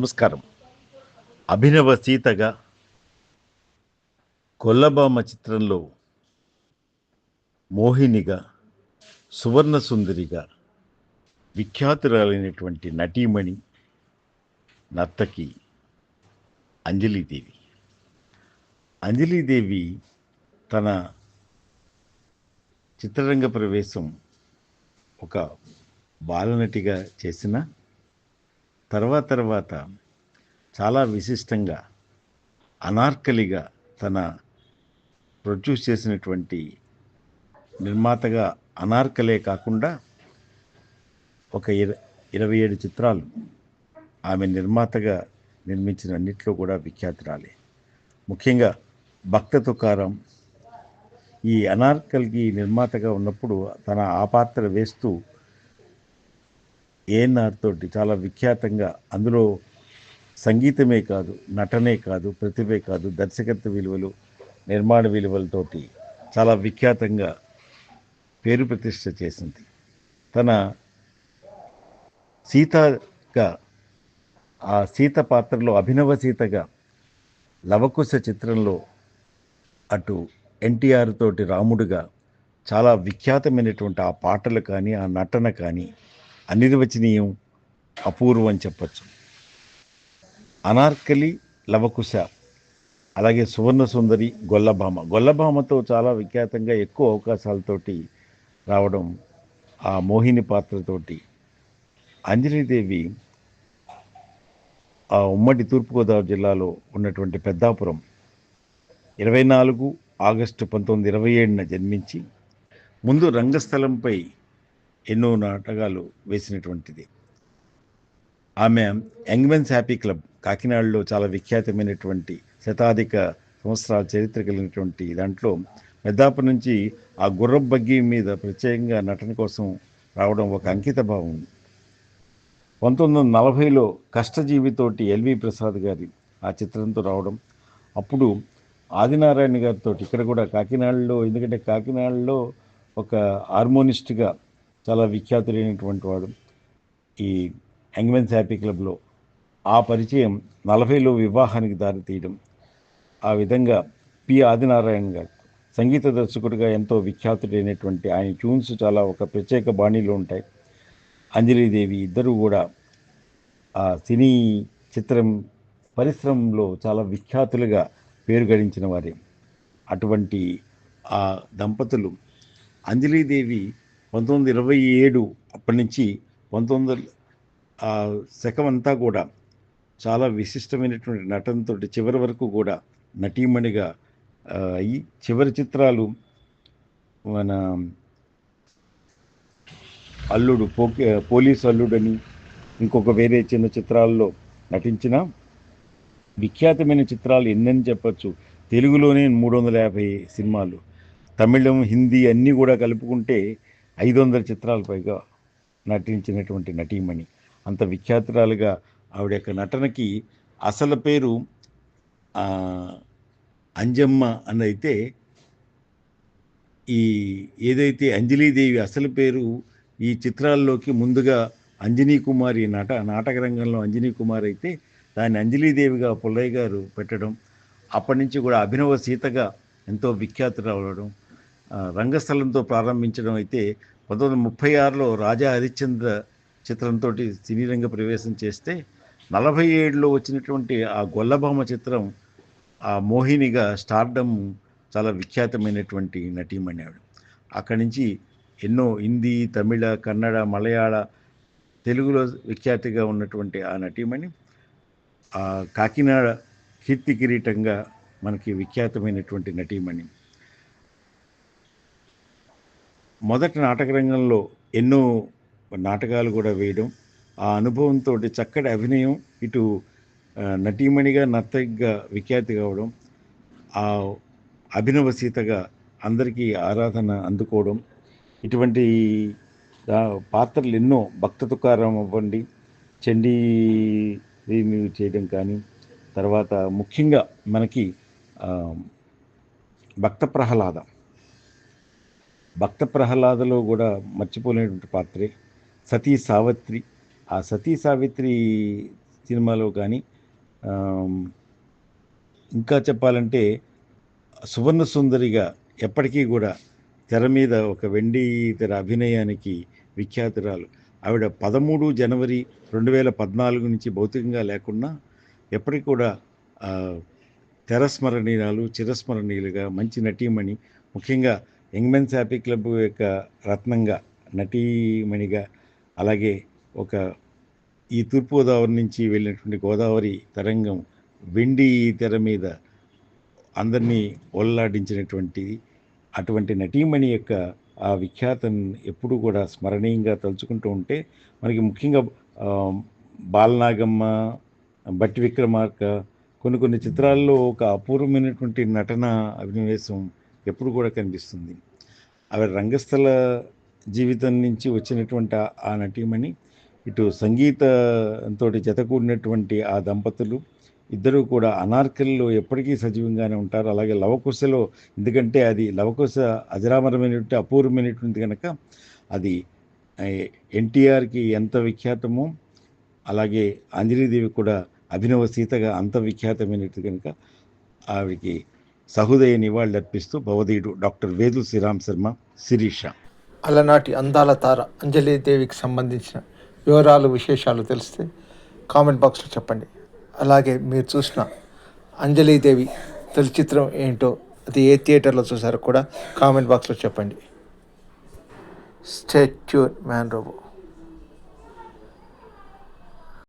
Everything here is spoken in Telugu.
నమస్కారం. అభినవ సీతగా కొల్లబామ చిత్రంలో మోహినిగా సువర్ణ సుందరిగా విఖ్యాతురాలైనటువంటి నటీమణి నర్తకి అంజలీదేవి. అంజలీదేవి తన చిత్రరంగ ప్రవేశం ఒక బాలనటిగా చేసిన తర్వాత తర్వాత చాలా విశిష్టంగా అనార్కలిగా తన ప్రొడ్యూస్ చేసినటువంటి నిర్మాతగా అనార్కలే కాకుండా ఒక ఇర ఇరవై ఏడు చిత్రాలు ఆమె నిర్మాతగా నిర్మించిన అన్నిట్లో కూడా విఖ్యాతురాలే ముఖ్యంగా భక్త తుకారం ఈ అనార్కల్కి నిర్మాతగా ఉన్నప్పుడు తన ఆ పాత్ర వేస్తూ ఏఎన్ఆర్ తోటి చాలా విఖ్యాతంగా అందులో సంగీతమే కాదు నటనే కాదు ప్రతిభే కాదు దర్శకత్వ విలువలు నిర్మాణ విలువలతోటి చాలా విఖ్యాతంగా పేరు ప్రతిష్ట చేసింది. తన సీతగా ఆ సీత పాత్రలో అభినవ సీతగా లవకుశ చిత్రంలో అటు ఎన్టీఆర్ తోటి రాముడుగా చాలా విఖ్యాతమైనటువంటి ఆ పాటలు కానీ ఆ నటన కానీ అనిర్వచనీయం అపూర్వం చెప్పచ్చు. అనార్కలి లవకుశ అలాగే సువర్ణ సుందరి గొల్లభామ. గొల్లభామతో చాలా విఖ్యాతంగా ఎక్కువ అవకాశాలతోటి రావడం ఆ మోహిని పాత్రతోటి. అంజలీదేవి ఆ ఉమ్మడి తూర్పుగోదావరి జిల్లాలో ఉన్నటువంటి పెద్దాపురం ఇరవై నాలుగు ఆగస్టు పంతొమ్మిది ఇరవై ఏడున జన్మించి ముందు రంగస్థలంపై ఎన్నో నాటకాలు వేసినటువంటిది. ఆమె యంగ్మెన్స్ హ్యాపీ క్లబ్ కాకినాడలో చాలా విఖ్యాతమైనటువంటి శతాధిక సంవత్సరాల చరిత్ర కలిగినటువంటి దాంట్లో మెద్దాపు నుంచి ఆ గుర్రం బగ్గి మీద ప్రత్యేకంగా నటన కోసం రావడం ఒక అంకిత భావం. పంతొమ్మిది వందల నలభైలో కష్టజీవితోటి ఎల్వి ప్రసాద్ గారి ఆ చిత్రంతో రావడం. అప్పుడు ఆదినారాయణ గారితో ఇక్కడ కూడా కాకినాడలో ఎందుకంటే కాకినాడలో ఒక హార్మోనిస్ట్గా చాలా విఖ్యాతులైనటువంటి వాడు. ఈ యంగ్మెన్స్ హ్యాపీ క్లబ్లో ఆ పరిచయం నలభైలో వివాహానికి దారితీయడం ఆ విధంగా పి ఆదినారాయణ గారు సంగీత దర్శకుడిగా ఎంతో విఖ్యాతుడైనటువంటి ఆయన ట్యూన్స్ చాలా ఒక ప్రత్యేక బాణీలో ఉంటాయి. అంజలీదేవి ఇద్దరు కూడా ఆ సినీ చిత్రం పరిశ్రమలో చాలా విఖ్యాతులుగా పేరు గడించిన వారే. అటువంటి ఆ దంపతులు అంజలీదేవి పంతొమ్మిది ఇరవై ఏడు అప్పటి నుంచి పంతొమ్మిది వందల ఆ అంతా కూడా చాలా విశిష్టమైనటువంటి నటనతో చివరి వరకు కూడా నటీమణిగా అయ్యి చివరి చిత్రాలు మన అల్లుడు పోకే పోలీస్ అల్లుడని ఇంకొక వేరే చిన్న చిత్రాల్లో నటించిన విఖ్యాతమైన చిత్రాలు ఎన్నని చెప్పచ్చు. తెలుగులోనే మూడు వందల యాభై సినిమాలు. తమిళం హిందీ అన్నీ కూడా కలుపుకుంటే ఐదు వందల చిత్రాల పైగా నటించినటువంటి నటీమణి. అంత విఖ్యాతురాలుగా ఆవిడ యొక్క నటనకి అసలు పేరు అంజమ్మ అన్నైతే ఈ ఏదైతే అంజలీదేవి అసలు పేరు ఈ చిత్రాల్లోకి ముందుగా అంజనీ కుమారి నట నాటక రంగంలో అంజనీ కుమార్ అయితే దాన్ని అంజలీదేవిగా పుల్లయ్య గారు పెట్టడం అప్పటి నుంచి కూడా అభినవ సీతగా ఎంతో విఖ్యాతురావడం రంగస్థలంతో ప్రారంభించడం అయితే పంతొమ్మిది వందల ముప్పై ఆరులో రాజా హరిశ్చంద్ర చిత్రంతో సినీ రంగ ప్రవేశం చేస్తే నలభై ఏడులో వచ్చినటువంటి ఆ గొల్లభామ చిత్రం ఆ మోహినిగా స్టార్డమ్ చాలా విఖ్యాతమైనటువంటి నటీమణి ఆవిడ. అక్కడి నుంచి ఎన్నో హిందీ తమిళ కన్నడ మలయాళ తెలుగులో విఖ్యాతిగా ఉన్నటువంటి ఆ నటీమణి కాకినాడ కీర్తి కిరీటంగా మనకి విఖ్యాతమైనటువంటి నటీమణి. మొదటి నాటక రంగంలో ఎన్నో నాటకాలు కూడా వేయడం ఆ అనుభవంతో చక్కటి అభినయం ఇటు నటీమణిగా నర్తకిగా విఖ్యాతి కావడం ఆ అభినవ సీతగా అందరికీ ఆరాధన అందుకోవడం ఇటువంటి పాత్రలు ఎన్నో భక్త తుకారం అవ్వండి చండీ చేయడం కానీ తర్వాత ముఖ్యంగా మనకి భక్త ప్రహ్లాదం. భక్త ప్రహ్లాదలో కూడా మర్చిపోలేనటువంటి పాత్రే. సతీ సావిత్రి. ఆ సతీ సావిత్రి సినిమాలో కానీ ఇంకా చెప్పాలంటే సువర్ణ సుందరిగా ఎప్పటికీ కూడా తెర మీద ఒక వెండి తెర అభినయానికి విఖ్యాతురాలు. ఆవిడ పదమూడు జనవరి రెండు వేల పద్నాలుగు నుంచి భౌతికంగా లేకున్నా ఎప్పటికీ కూడా తెరస్మరణీయాలు చిరస్మరణీయులుగా మంచి నటీమణి. ముఖ్యంగా యంగ్మెన్స్ హ్యాపీ క్లబ్ యొక్క రత్నంగా నటీమణిగా అలాగే ఒక ఈ తూర్పుగోదావరి నుంచి వెళ్ళినటువంటి గోదావరి తరంగం వెండి తెర మీద అందరినీ ఒల్లాడించినటువంటి అటువంటి నటీమణి యొక్క ఆ విఖ్యాతను ఎప్పుడూ కూడా స్మరణీయంగా తలుచుకుంటూ ఉంటే మనకి ముఖ్యంగా బాలనాగమ్మ బట్టి విక్రమార్క కొన్ని కొన్ని చిత్రాల్లో ఒక అపూర్వమైనటువంటి నటన అభినవేశం ఎప్పుడు కూడా కనిపిస్తుంది. ఆవిడ రంగస్థల జీవితం నుంచి వచ్చినటువంటి ఆ- నటీమణి ఇటు సంగీతంతో జతకూడినటువంటి ఆ దంపతులు ఇద్దరూ కూడా అనార్కల్లో ఎప్పటికీ సజీవంగానే ఉంటారు. అలాగే లవకుశలో ఎందుకంటే అది లవకుశ అజరామరమైనటువంటి అపూర్వమైనటువంటి కనుక అది ఎన్టీఆర్కి ఎంత విఖ్యాతమో అలాగే అంజలీదేవి కూడా అభినవ సీతగా అంత విఖ్యాతమైనది కనుక ఆవిడికి సహృదయ నివాళులర్పిస్తూ భవధీయుడు డాక్టర్ వేదు శ్రీరామ్ శర్మ శిరీష. అలనాటి అందాల తార అంజలీదేవికి సంబంధించిన వివరాలు విశేషాలు తెలిస్తే కామెంట్ బాక్స్లో చెప్పండి. అలాగే మీరు చూసిన అంజలీదేవి తొలి చిత్రం ఏంటో అది ఏ థియేటర్లో చూసారో కూడా కామెంట్ బాక్స్లో చెప్పండి. Statue man robot.